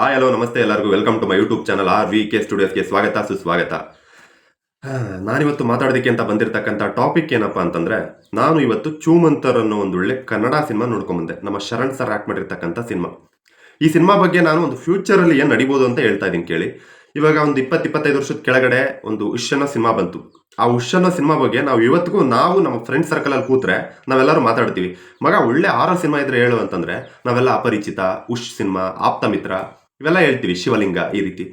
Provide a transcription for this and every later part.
Hi hello ನಮಸ್ತೆ ಎಲ್ಲರಿಗೂ. Welcome to my YouTube channel R V K ಸ್ಟುಡಿಯೋಸ್ಗೆ ಸ್ವಾಗತ, ಸುಸ್ವಾಗತ. ನಾನಿವತ್ತು ಮಾತಾಡೋದಕ್ಕೆ ಅಂತ ಬಂದಿರತಕ್ಕಂಥ ಟಾಪಿಕ್ ಏನಪ್ಪ ಅಂತಂದ್ರೆ, ನಾನು ಇವತ್ತು ಚೂಮಂತರ್ ಅನ್ನೋ ಒಂದು ಒಳ್ಳೆ ಕನ್ನಡ ಸಿನಿಮಾ ನೋಡ್ಕೊಂಬಂದೆ ನಮ್ಮ ಶರಣ್ ಸರ್ ಆಕ್ಟ್ ಮಾಡಿರ್ತಕ್ಕಂಥ ಸಿನಿಮಾ. ಈ ಸಿನಿಮಾ ಬಗ್ಗೆ ನಾನು ಒಂದು ಫ್ಯೂಚರಲ್ಲಿ ಏನು ನಡಿಬೋದು ಅಂತ ಹೇಳ್ತಾ ಇದ್ದೀನಿ ಕೇಳಿ. ಇವಾಗ ಒಂದು ಇಪ್ಪತ್ತು ಇಪ್ಪತ್ತೈದು ವರ್ಷದ ಕೆಳಗಡೆ ಒಂದು ಉಷ್ಯನ ಸಿನಿಮಾ ಬಂತು. ಆ ಉಷ್ಯನ ಸಿನಿಮಾ ಬಗ್ಗೆ ನಾವು ಇವತ್ತಿಗೂ ನಾವು ನಮ್ಮ ಫ್ರೆಂಡ್ ಸರ್ಕಲಲ್ಲಿ ಕೂತ್ರೆ ನಾವೆಲ್ಲರೂ ಮಾತಾಡ್ತೀವಿ. ಮಗ ಒಳ್ಳೆ ಆರೋ ಸಿನಿಮಾ ಇದ್ರೆ ಹೇಳು ಅಂತಂದ್ರೆ, ನಾವೆಲ್ಲ ಅಪರಿಚಿತ, ಉಷ್ ಸಿನಿಮಾ, ಆಪ್ತ ಮಿತ್ರ ಇವೆಲ್ಲ ಹೇಳ್ತೀವಿ ಶಿವಲಿಂಗ ಈ ರೀತಿ.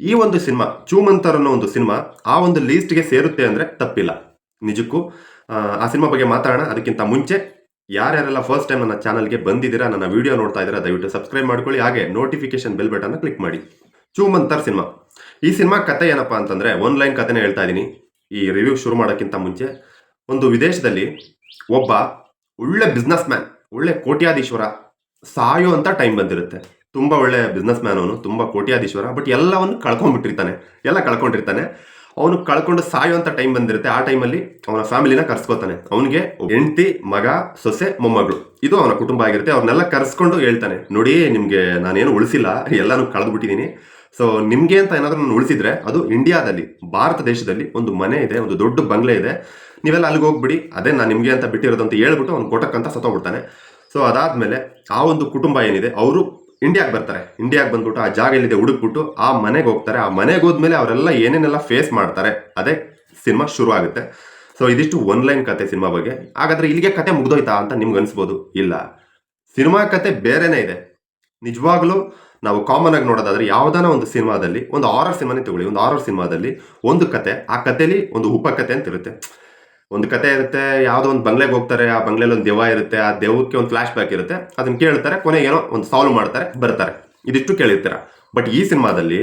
ಈ ಒಂದು ಸಿನಿಮಾ ಚೂಮಂತರ್ ಅನ್ನೋ ಒಂದು ಸಿನಿಮಾ ಆ ಒಂದು ಲೀಸ್ಟ್ಗೆ ಸೇರುತ್ತೆ ಅಂದರೆ ತಪ್ಪಿಲ್ಲ. ನಿಜಕ್ಕೂ ಆ, ಸಿನಿಮಾ ಬಗ್ಗೆ ಮಾತಾಡೋಣ. ಅದಕ್ಕಿಂತ ಮುಂಚೆ ಯಾರ್ಯಾರೆಲ್ಲ ಫಸ್ಟ್ ಟೈಮ್ ನನ್ನ ಚಾನಲ್ಗೆ ಬಂದಿದ್ದೀರಾ ನನ್ನ ವಿಡಿಯೋ ನೋಡ್ತಾ ಇದ್ದೀರಾ ದಯವಿಟ್ಟು ಸಬ್ಸ್ಕ್ರೈಬ್ ಮಾಡ್ಕೊಳ್ಳಿ. ಹಾಗೆ ನೋಟಿಫಿಕೇಶನ್ ಬೆಲ್ ಬಟನ್ನ ಕ್ಲಿಕ್ ಮಾಡಿ. ಚೂಮಂತರ್ ಸಿನಿಮಾ. ಈ ಸಿನಿಮಾ ಕತೆ ಅಂತಂದರೆ ಒನ್ ಲೈನ್ ಕತೆನೇ ಹೇಳ್ತಾ ಇದ್ದೀನಿ. ಈ ರಿವ್ಯೂ ಶುರು ಮಾಡೋಕ್ಕಿಂತ ಮುಂಚೆ ಒಂದು ವಿದೇಶದಲ್ಲಿ ಒಬ್ಬ ಒಳ್ಳೆ ಬಿಸ್ನೆಸ್ ಮ್ಯಾನ್ ಒಳ್ಳೆ ಕೋಟ್ಯಾಧೀಶ್ವರ ಸಾಯೋ ಅಂತ ಟೈಮ್ ಬಂದಿರುತ್ತೆ. ತುಂಬಾ ಒಳ್ಳೆ ಬಿಸ್ನೆಸ್ ಮ್ಯಾನ್ ಅವನು, ತುಂಬಾ ಕೋಟ್ಯಾಧೀಶ್ವರ ಬಟ್ ಎಲ್ಲವನ್ನು ಕಳ್ಕೊಂಡ್ಬಿಟ್ಟಿರ್ತಾನೆ. ಎಲ್ಲ ಕಳ್ಕೊಂಡಿರ್ತಾನೆ. ಅವನು ಕಳ್ಕೊಂಡು ಸಾಯುವಂತ ಟೈಮ್ ಬಂದಿರುತ್ತೆ. ಆ ಟೈಮಲ್ಲಿ ಅವನ ಫ್ಯಾಮಿಲಿನ ಕರ್ಸ್ಕೊತಾನೆ. ಅವನಿಗೆ ಹೆಂಡತಿ, ಮಗ, ಸೊಸೆ, ಮೊಮ್ಮಗಳು. ಇದು ಅವನ ಕುಟುಂಬ ಆಗಿರುತ್ತೆ. ಅವ್ರನ್ನೆಲ್ಲ ಕರ್ಸ್ಕೊಂಡು ಹೇಳ್ತಾನೆ, ನೋಡಿ, ನಿಮಗೆ ನಾನೇನು ಉಳಿಸಿಲ್ಲ. ಎಲ್ಲಾನು ಕಳೆದ್ಬಿಟ್ಟಿದ್ದೀನಿ ಸೊ ನಿಮಗೆ ಅಂತ ಏನಾದರೂ ನಾನು ಉಳಿಸಿದ್ರೆ ಅದು ಇಂಡಿಯಾದಲ್ಲಿ ಭಾರತ ದೇಶದಲ್ಲಿ ಒಂದು ಮನೆ ಇದೆ, ಒಂದು ದೊಡ್ಡ ಬಂಗ್ಲೆ ಇದೆ. ನೀವೆಲ್ಲ ಅಲ್ಲಿಗೆ ಹೋಗ್ಬಿಡಿ. ಅದೇ ನಾನು ನಿಮಗೆ ಅಂತ ಬಿಟ್ಟಿರೋದು ಅಂತ ಹೇಳ್ಬಿಟ್ಟು ಅವ್ನು ಕೊಟ್ಟಕ್ಕಂತ ಸತ್ತೋಗ್ಬಿಡ್ತಾನೆ. ಸೊ ಅದಾದ್ಮೇಲೆ ಆ ಒಂದು ಕುಟುಂಬ ಏನಿದೆ, ಅವರು ಇಂಡಿಯಾಗೆ ಬರ್ತಾರೆ. ಇಂಡಿಯಾಗೆ ಬಂದ್ಬಿಟ್ಟು ಆ ಜಾಗ ಎಲ್ಲಿದೆ ಹುಡುಕ್ಬಿಟ್ಟು ಆ ಮನೆಗೆ ಹೋಗ್ತಾರೆ. ಆ ಮನೆಗೆ ಹೋದ್ಮೇಲೆ ಅವರೆಲ್ಲ ಏನೇನೆಲ್ಲ ಫೇಸ್ ಮಾಡ್ತಾರೆ, ಅದೇ ಸಿನಿಮಾ ಶುರು ಆಗುತ್ತೆ ಸೊ ಇದಿಷ್ಟು ಒನ್ ಲೈನ್ ಕತೆ ಸಿನಿಮಾ ಬಗ್ಗೆ. ಹಾಗಾದ್ರೆ ಇಲ್ಲಿಗೆ ಕತೆ ಮುಗ್ದೋಯ್ತಾ ಅಂತ ನಿಮ್ಗೆ ಅನ್ಸ್ಬೋದು? ಇಲ್ಲ. ಸಿನಿಮಾ ಕತೆ ಬೇರೆನೇ ಇದೆ. ನಿಜವಾಗ್ಲೂ ನಾವು ಕಾಮನ್ ಆಗಿ ನೋಡೋದಾದ್ರೆ ಯಾವ್ದಾನ ಒಂದು ಸಿನಿಮಾದಲ್ಲಿ, ಒಂದು ಆರರ್ ಸಿನಿಮಾನೇ ತಗೊಳ್ಳಿ, ಒಂದು ಆರರ್ ಸಿನಿಮಾದಲ್ಲಿ ಒಂದು ಕತೆ, ಆ ಕಥೆಲಿ ಒಂದು ಉಪಕತೆ ಅಂತ ಇರುತ್ತೆ ಒಂದು ಕತೆ ಇರುತ್ತೆ, ಯಾವುದೋ ಒಂದು ಬಂಗ್ಲೆಗೆ ಹೋಗ್ತಾರೆ, ಆ ಬಂಗ್ಲೆಲಿ ಒಂದು ದೆವ್ವ ಇರುತ್ತೆ, ಆ ದೆವ್ವಕ್ಕೆ ಒಂದು ಫ್ಲಾಶ್ ಬ್ಯಾಕ್ ಇರುತ್ತೆ ಅದನ್ನ ಕೇಳ್ತಾರೆ ಕೊನೆಗೆ ಏನೋ ಒಂದು ಸಾಲ್ವ್ ಮಾಡ್ತಾರೆ, ಬರ್ತಾರೆ. ಇದಿಷ್ಟು ಕೇಳಿರ್ತೀರ. ಬಟ್ ಈ ಸಿನಿಮಾದಲ್ಲಿ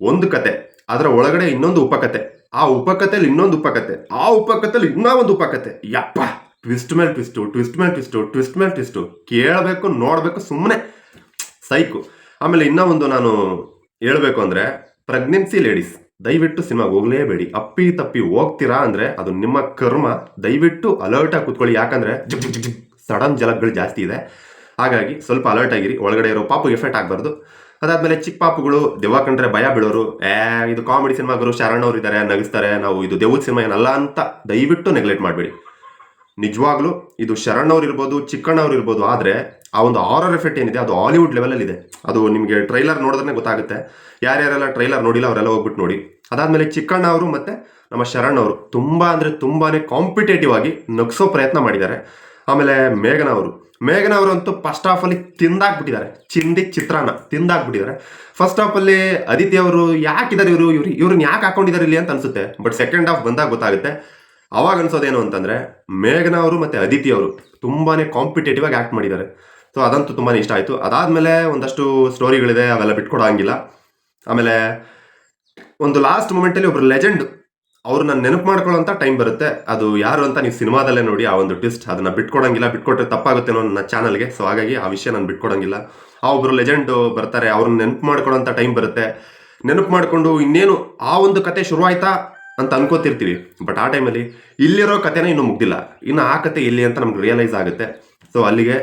ಒಂದು ಕತೆ, ಅದರ ಒಳಗಡೆ ಇನ್ನೊಂದು ಉಪಕತೆ, ಆ ಉಪಕಥೆಲಿ ಇನ್ನೊಂದು ಉಪಕತೆ, ಆ ಉಪಕಥೆಲಿ ಇನ್ನೂ ಒಂದು ಉಪಕತೆ. ಯಪ್ಪ! ಟ್ವಿಸ್ಟ್ ಮೇಲೆ ಟ್ವಿಸ್ಟು ಟ್ವಿಸ್ಟ್ ಮೇಲೆ ಟ್ವಿಸ್ಟು ಟ್ವಿಸ್ಟ್ ಮೇಲೆ ಟ್ವಿಸ್ಟು ಕೇಳಬೇಕು, ನೋಡಬೇಕು ಸುಮ್ಮನೆ ಸೈಕು. ಆಮೇಲೆ ಇನ್ನೂ ಒಂದು ನಾನು ಹೇಳಬೇಕು ಅಂದ್ರೆ ಪ್ರೆಗ್ನೆನ್ಸಿ ಲೇಡೀಸ್ ದಯವಿಟ್ಟು ಸಿನಿಮಾಗೆ ಹೋಗ್ಲೇಬೇಡಿ. ಅಪ್ಪಿ ತಪ್ಪಿ ಹೋಗ್ತೀರಾ ಅಂದ್ರೆ ಅದು ನಿಮ್ಮ ಕರ್ಮ. ದಯವಿಟ್ಟು ಅಲರ್ಟ್ ಆಗಿ ಕೂತ್ಕೊಳ್ಳಿ. ಯಾಕಂದ್ರೆ ಸಡನ್ ಜಲಗಳು ಜಾಸ್ತಿ ಇದೆ. ಹಾಗಾಗಿ ಸ್ವಲ್ಪ ಅಲರ್ಟ್ ಆಗಿರಿ. ಒಳಗಡೆ ಇರೋ ಪಾಪು ಎಫೆಕ್ಟ್ ಆಗಬಾರ್ದು. ಅದಾದ್ಮೇಲೆ ಚಿಕ್ಕ ಪಾಪುಗಳು, ದೆವ್ವ ಕಂಡ್ರೆ ಭಯ ಬೀಳೋರು. ಏ, ಇದು ಕಾಮಿಡಿ ಸಿನಿಮಾಗರು ಶರಣ್ ಅವರು ಇದ್ದಾರೆ ನಗಿಸ್ತಾರೆ. ನಾವು ಇದು ದೆವ್ವದ ಸಿನಿಮಾ ಏನಲ್ಲ ಅಂತ ದಯವಿಟ್ಟು ನೆಗ್ಲೆಕ್ಟ್ ಮಾಡಬೇಡಿ. ನಿಜವಾಗ್ಲೂ ಇದು ಶರಣ್ ಅವ್ರು ಇರ್ಬೋದು ಚಿಕ್ಕಣ್ಣವ್ರು ಇರ್ಬೋದು, ಆದರೆ ಆ ಒಂದು ಆರರ್ ಎಫೆಕ್ಟ್ ಏನಿದೆ, ಅದು ಹಾಲಿವುಡ್ ಲೆವೆಲಲ್ಲಿ ಇದೆ ಅದು ನಿಮಗೆ ಟ್ರೈಲರ್ ನೋಡಿದ್ರೆ ಗೊತ್ತಾಗುತ್ತೆ. ಯಾರ್ಯಾರೆಲ್ಲ ಟ್ರೈಲರ್ ನೋಡಿಲ್ಲ, ಅವರೆಲ್ಲ ಹೋಗ್ಬಿಟ್ಟು ನೋಡಿ. ಅದಾದಮೇಲೆ ಚಿಕ್ಕಣ್ಣ ಅವರು ಮತ್ತೆ ನಮ್ಮ ಶರಣ್ ಅವರು ತುಂಬಾ ಅಂದ್ರೆ ತುಂಬಾನೇ ಕಾಂಪಿಟೇಟಿವ್ ಆಗಿ ನಗ್ಸೋ ಪ್ರಯತ್ನ ಮಾಡಿದ್ದಾರೆ. ಆಮೇಲೆ ಮೇಘನ ಅವರು. ಮೇಘನ ಅವರಂತೂ ಫಸ್ಟ್ ಹಾಫ್ ಅಲ್ಲಿ ತಿಂದಾಕ್ಬಿಟ್ಟಿದ್ದಾರೆ ಚಿಂದಿ ಚಿತ್ರಾನ್ನ ತಿಂದಾಕ್ಬಿಟ್ಟಿದ್ದಾರೆ ಫಸ್ಟ್ ಹಾಫ್ ಅಲ್ಲಿ ಅದಿತಿ ಅವರು ಯಾಕಿದ್ದಾರೆ ಇವರು? ಇವ್ರು ಇವ್ರನ್ನ ಯಾಕೆ ಹಾಕೊಂಡಿದ್ದಾರೆ ಇಲ್ಲಿ ಅಂತ ಅನ್ಸುತ್ತೆ. ಬಟ್ ಸೆಕೆಂಡ್ ಹಾಫ್ ಬಂದಾಗ ಗೊತ್ತಾಗುತ್ತೆ. ಅವಾಗ ಅನ್ಸೋದೇನು ಅಂತಂದ್ರೆ ಮೇಘನ ಅವರು ಮತ್ತೆ ಅದಿತಿ ಅವರು ತುಂಬಾನೇ ಕಾಂಪಿಟೇಟಿವ್ ಆಗಿ ಆಕ್ಟ್ ಮಾಡಿದ್ದಾರೆ. ಸೊ ಅದಂತೂ ತುಂಬಾ ಇಷ್ಟ ಆಯ್ತು. ಅದಾದಮೇಲೆ ಒಂದಷ್ಟು ಸ್ಟೋರಿಗಳಿದೆ, ಅವೆಲ್ಲ ಬಿಟ್ಕೊಡೋಂಗಿಲ್ಲ ಆಮೇಲೆ ಒಂದು ಲಾಸ್ಟ್ ಮೂಮೆಂಟಲ್ಲಿ ಒಬ್ರು ಲೆಜೆಂಡ್ ಅವ್ರನ್ನ ನೆನಪು ಮಾಡ್ಕೊಳ್ಳೋಂಥ ಟೈಮ್ ಬರುತ್ತೆ. ಅದು ಯಾರು ಅಂತ ನೀವು ಸಿನಿಮಾದಲ್ಲೇ ನೋಡಿ ಆ ಒಂದು ಟ್ವಿಸ್ಟ್ ಅದನ್ನ ಬಿಟ್ಕೊಡಂಗಿಲ್ಲ, ಬಿಟ್ಕೊಟ್ರೆ ತಪ್ಪಾಗುತ್ತೆ ಅನ್ನೋ ನನ್ನ ಚಾನಲ್ಗೆ ಸೊ ಹಾಗಾಗಿ ಆ ವಿಷಯ ನಾನು ಬಿಟ್ಕೊಡಂಗಿಲ್ಲ. ಆ ಒಬ್ರು ಲೆಜೆಂಡ್ ಬರ್ತಾರೆ, ಅವ್ರನ್ನ ನೆನಪು ಮಾಡ್ಕೊಳ್ಳೋಂಥ ಟೈಮ್ ಬರುತ್ತೆ. ನೆನಪು ಮಾಡ್ಕೊಂಡು ಇನ್ನೇನು ಆ ಒಂದು ಕತೆ ಶುರುವಾಯ್ತಾ ಅಂತ ಅನ್ಕೋತಿರ್ತೀವಿ. ಬಟ್ ಆ ಟೈಮಲ್ಲಿ ಇಲ್ಲಿರೋ ಕತೆನ ಇನ್ನೂ ಮುಗ್ದಿಲ್ಲ. ಇನ್ನು ಆ ಕತೆ ಎಲ್ಲಿ ಅಂತ ನಮ್ಗೆ ರಿಯಲೈಸ್ ಆಗುತ್ತೆ. ಸೊ ಅಲ್ಲಿಗೆ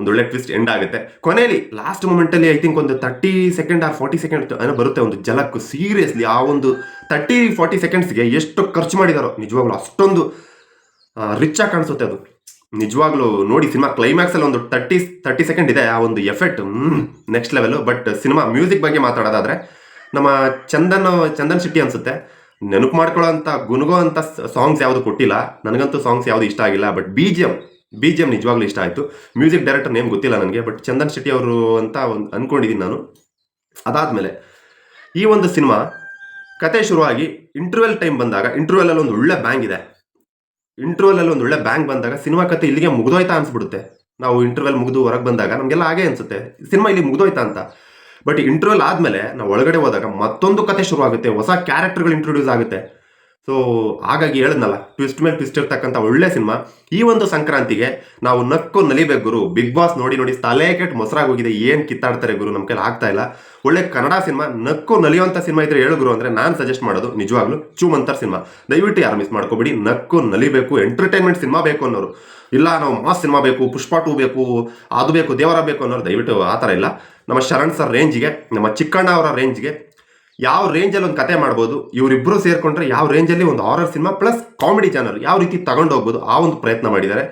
ಒಂದು ಒಳ್ಳೆ ಟ್ವಿಸ್ಟ್ ಎಂಡ್ ಆಗುತ್ತೆ. ಕೊನೆಯಲ್ಲಿ ಲಾಸ್ಟ್ ಮೂಮೆಂಟಲ್ಲಿ ಐ ಥಿಂಕ್ ಒಂದು thirty second or forty second ಏನೋ ಬರುತ್ತೆ ಒಂದು ಜಲಕ್ ಸೀರಿಯಸ್ಲಿ ಆ ಒಂದು ತರ್ಟಿ ಫಾರ್ಟಿ ಸೆಕೆಂಡ್ಸ್ಗೆ ಎಷ್ಟು ಖರ್ಚು ಮಾಡಿದಾರೋ, ನಿಜವಾಗ್ಲೂ ಅಷ್ಟೊಂದು ರಿಚ್ ಆಗಿ ಕಾಣಿಸುತ್ತೆ ಅದು. ನಿಜವಾಗ್ಲೂ ನೋಡಿ ಸಿನಿಮಾ ಕ್ಲೈಮ್ಯಾಕ್ಸ್ ಅಲ್ಲಿ ಒಂದು ತರ್ಟಿ ತರ್ಟಿ ಸೆಕೆಂಡ್ ಇದೆ ಆ ಒಂದು effect next level but cinema music ಬಗ್ಗೆ ಮಾತಾಡೋದಾದ್ರೆ, ನಮ್ಮ ಚಂದನ್ ಚಂದನ್ ಶೆಟ್ಟಿ ಅನ್ಸುತ್ತೆ, ನೆನಪು ಮಾಡ್ಕೊಳ್ಳೋ ಅಂತ ಗುನುಗೋ ಅಂತ ಸಾಂಗ್ಸ್ ಯಾವುದು ಕೊಟ್ಟಿಲ್ಲ. ನನಗಂತೂ ಸಾಂಗ್ಸ್ ಯಾವುದು ಇಷ್ಟ ಆಗಿಲ್ಲ. But B G M B G M ನಿಜವಾಗ್ಲೂ ಇಷ್ಟ ಆಯಿತು. ಮ್ಯೂಸಿಕ್ ಡೈರೆಕ್ಟರ್ ನೇಮ್ ಗೊತ್ತಿಲ್ಲ ನನಗೆ ಬಟ್ ಚಂದನ್ ಶೆಟ್ಟಿ ಅವರು ಅಂತ ಒಂದು ಅನ್ಕೊಂಡಿದ್ದೀನಿ ನಾನು. ಅದಾದಮೇಲೆ ಈ ಒಂದು ಸಿನಿಮಾ ಕತೆ ಶುರುವಾಗಿ ಇಂಟರ್ವೆಲ್ ಟೈಮ್ ಬಂದಾಗ ಇಂಟರ್ವೆಲ್ ಅಲ್ಲಿ ಒಂದು ಒಳ್ಳೆ ಬ್ಯಾಂಗ್ ಇದೆ. ಇಂಟರ್ವೆಲ್ ಅಲ್ಲಿ ಒಂದು ಒಳ್ಳೆ ಬ್ಯಾಂಗ್ ಬಂದಾಗ ಸಿನಿಮಾ ಕತೆ ಇಲ್ಲಿಗೆ ಮುಗ್ದೋಯ್ತಾ ಅನ್ಸ್ಬಿಡುತ್ತೆ. ನಾವು ಇಂಟರ್ವೆಲ್ ಮುಗಿದು ಹೊರಗೆ ಬಂದಾಗ ನಮಗೆಲ್ಲ ಹಾಗೆ ಅನ್ಸುತ್ತೆ. ಸಿನಿಮಾ ಇಲ್ಲಿ ಮುಗ್ದೋಯ್ತಾ ಅಂತ. ಬಟ್ ಇಂಟರ್ವೆಲ್ ಆದಮೇಲೆ ನಾವು ಒಳಗಡೆ ಹೋದಾಗ ಮತ್ತೊಂದು ಕತೆ ಶುರು ಆಗುತ್ತೆ ಹೊಸ ಕ್ಯಾರೆಕ್ಟರ್ಗಳು ಇಂಟ್ರೊಡ್ಯೂಸ್ ಆಗುತ್ತೆ. ಸೊ ಹಾಗಾಗಿ ಹೇಳಿದ್ನಲ್ಲ ಟ್ವಿಸ್ಟ್ ಮೇಲೆ ಟ್ವಿಸ್ಟ್ ಇರ್ತಕ್ಕಂಥ ಒಳ್ಳೆ ಸಿನಿಮಾ. ಈ ಒಂದು ಸಂಕ್ರಾಂತಿಗೆ ನಾವು ನಕ್ಕು ನಲಿಬೇಕು ಗುರು. ಬಿಗ್ ಬಾಸ್ ನೋಡಿ ನೋಡಿ ತಲೆ ಕೆಟ್ಟು ಮೊಸರಾಗಿ ಹೋಗಿದೆ ಏನು ಕಿತ್ತಾಡ್ತಾರೆ ಗುರು? ನಮ್ಮ ಕೈಲಿ ಆಗ್ತಾ ಇಲ್ಲ. ಒಳ್ಳೆ ಕನ್ನಡ ಸಿನಿಮಾ, ನಕ್ಕು ನಲಿಯುವಂಥ ಸಿನಿಮಾ ಇದ್ರೆ ಹೇಳು ಗುರು ಅಂದರೆ ನಾನು ಸಜೆಸ್ಟ್ ಮಾಡೋದು ನಿಜವಾಗ್ಲೂ ಚೂಮಂತರ್ ಸಿನಿಮಾ. ದಯವಿಟ್ಟು ಯಾರು ಮಿಸ್ ಮಾಡ್ಕೋಬೇಡಿ. ನಕ್ಕು ನಲಿಬೇಕು ಎಂಟರ್ಟೈನ್ಮೆಂಟ್ ಸಿನಿಮಾ ಬೇಕು ಅನ್ನೋರು. ಇಲ್ಲ, ನಾವು ಮಾಸ್ ಸಿನಿಮಾ ಬೇಕು, ಪುಷ್ಪ ಟೂ ಬೇಕು, ಅದು ಬೇಕು, ದೇವರ ಬೇಕು ಅನ್ನೋರು ದಯವಿಟ್ಟು ಆ ಥರ ಇಲ್ಲ. ನಮ್ಮ ಶರಣ್ ಸರ್ ರೇಂಜ್ಗೆ ನಮ್ಮ ಚಿಕ್ಕಣ್ಣ ಅವರ ರೇಂಜ್ಗೆ ಯಾವ ರೇಂಜಲ್ಲಿ ಒಂದು ಕತೆ ಮಾಡ್ಬೋದು ಇವರಿಬ್ಬರು ಸೇರ್ಕೊಂಡ್ರೆ ಯಾವ ರೇಂಜಲ್ಲಿ ಒಂದು horror cinema plus comedy channel ಯಾವ ರೀತಿ ತಗೊಂಡು ಹೋಗ್ಬೋದು ಆ ಒಂದು ಪ್ರಯತ್ನ ಮಾಡಿದ್ದಾರೆ.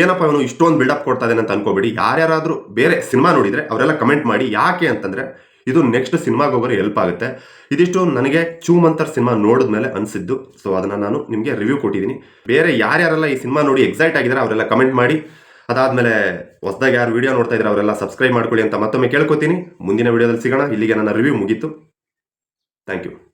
ಏನಪ್ಪ ಇವನು ಇಷ್ಟೊಂದು ಬಿಲ್ಡಪ್ ಕೊಡ್ತಾ ಇದ್ದಾನೆ ಅಂತ ಅನ್ಕೋಬೇಡಿ. ಯಾರ್ಯಾರಾದರೂ ಬೇರೆ ಸಿನಿಮಾ ನೋಡಿದರೆ ಅವರೆಲ್ಲ ಕಮೆಂಟ್ ಮಾಡಿ ಯಾಕೆ ಅಂತಂದರೆ ಇದು ನೆಕ್ಸ್ಟ್ ಸಿನಿಮಾಗೆ ಹೋಗೋರು ಹೆಲ್ಪ್ ಆಗುತ್ತೆ. ಇದಿಷ್ಟು ನನಗೆ ಚೂಮಂತರ್ ಸಿನಿಮಾ ನೋಡಿದ್ಮೇಲೆ ಅನಿಸಿದ್ದು. ಸೊ ಅದನ್ನು ನಾನು ನಿಮಗೆ ರಿವ್ಯೂ ಕೊಟ್ಟಿದ್ದೀನಿ. ಬೇರೆ ಯಾರ್ಯಾರೆಲ್ಲ ಈ ಸಿನಿಮಾ ನೋಡಿ ಎಕ್ಸೈಟ್ ಆಗಿದ್ದಾರೆ ಅವರೆಲ್ಲ ಕಮೆಂಟ್ ಮಾಡಿ. ಅದಾದಮೇಲೆ ಹೊಸದಾಗಿ ಯಾರು ವಿಡಿಯೋ ನೋಡ್ತಾ ಇದ್ದಾರೆ ಅವರೆಲ್ಲ ಸಬ್ಸ್ಕ್ರೈಬ್ ಮಾಡ್ಕೊಳ್ಳಿ ಅಂತ ಮತ್ತೊಮ್ಮೆ ಕೇಳ್ಕೊತೀನಿ. ಮುಂದಿನ ವಿಡಿಯೋದಲ್ಲಿ ಸಿಗೋಣ. ಇಲ್ಲಿಗೆ ನನ್ನ ರಿವ್ಯೂ ಮುಗೀತು. Thank you.